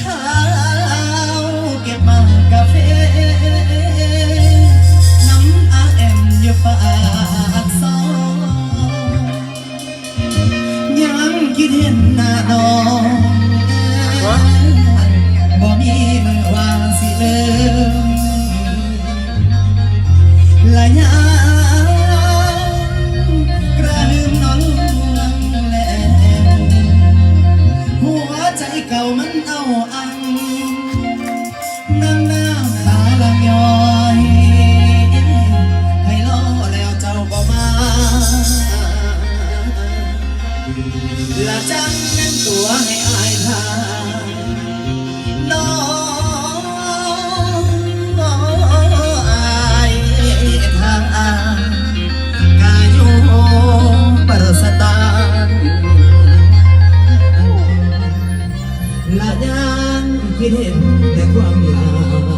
ข้าวเก็บมากาแฟน้ำอาแอมอยู่ปากซอยังคิดเห็นหน้าน้องบ่มีมือวางสิเลิมและยัง ละจังนั้นตัวให้อายทางน้องอายทางกายุปรสานละยังคิดเห็นแต่ความลา